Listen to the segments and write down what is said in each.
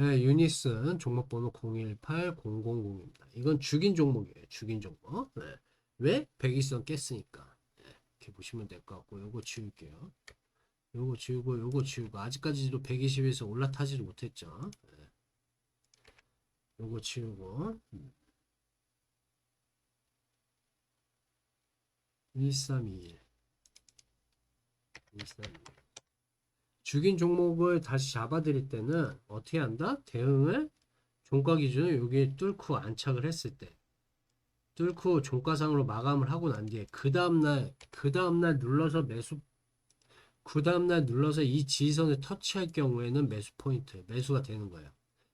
네, 유니슨 종목번호 018000입니다. 이건 죽인 종목이에요. 죽인 종목. 네. 왜? 백일선 깼으니까. 네, 이렇게 보시면 될 것 같고 요거 지울게요. 요거 지우고 요거 지우고 아직까지도 120에서 올라타지를 못했죠. 네. 요거 지우고 음. 1321 1321 죽인 종목을 다시 잡아드릴 때는 어떻게 한다? 대응을 종가 기준을 여기 뚫고 안착을 했을 때 뚫고 종가상으로 마감을 하고 난 뒤에 그 다음날 그 다음날 눌러서 매수 그 다음날 눌러서 이 지지선을 터치할 경우에는 매수 포인트 매수가 되는 거예요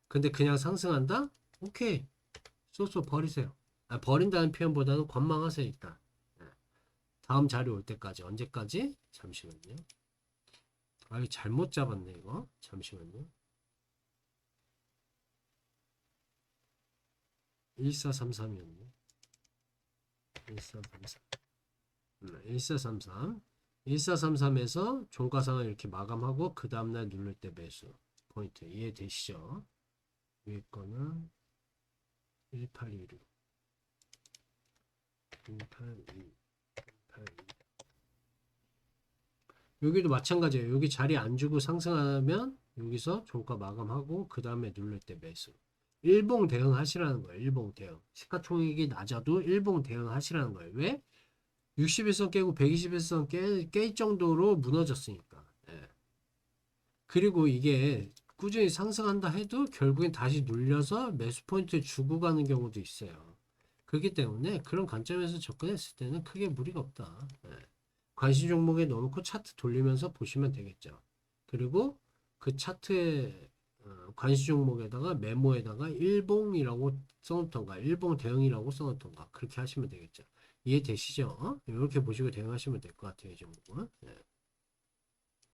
근데 그냥 상승한다? 오케이 쏘쏘 버리세요 아, 버린다는 표현보다는 관망하세요 일단 네. 다음 자리 올 때까지 언제까지? 잠시만요 아 이거 잘못 잡았네 이거. 잠시만요. 1433이었네. 1433 음, 1433 1433에서 종가상을 이렇게 마감하고 그 다음날 누를 때 매수. 포인트. 이해되시죠? 위에 거는 1816 182 여기도 마찬가지예요. 여기 자리 안 주고 상승하면 여기서 종가 마감하고 그 다음에 누를 때 매수. 일봉 대응 하시라는 거예요. 일봉 대응. 시가총액이 낮아도 일봉 대응 하시라는 거예요. 왜? 60일선 깨고 120일선 깨, 깰 정도로 무너졌으니까. 예. 그리고 이게 꾸준히 상승한다 해도 결국엔 다시 눌려서 매수 포인트 주고 가는 경우도 있어요. 그렇기 때문에 그런 관점에서 접근했을 때는 크게 무리가 없다. 예. 관심 종목에 넣어놓고 차트 돌리면서 보시면 되겠죠. 그리고 그 차트에 어, 관심 종목에다가 메모에다가 일봉이라고 써놓던가 일봉 대응이라고 써놓던가 그렇게 하시면 되겠죠. 이해되시죠? 이렇게 보시고 대응하시면 될 것 같아요. 이 종목은. 예.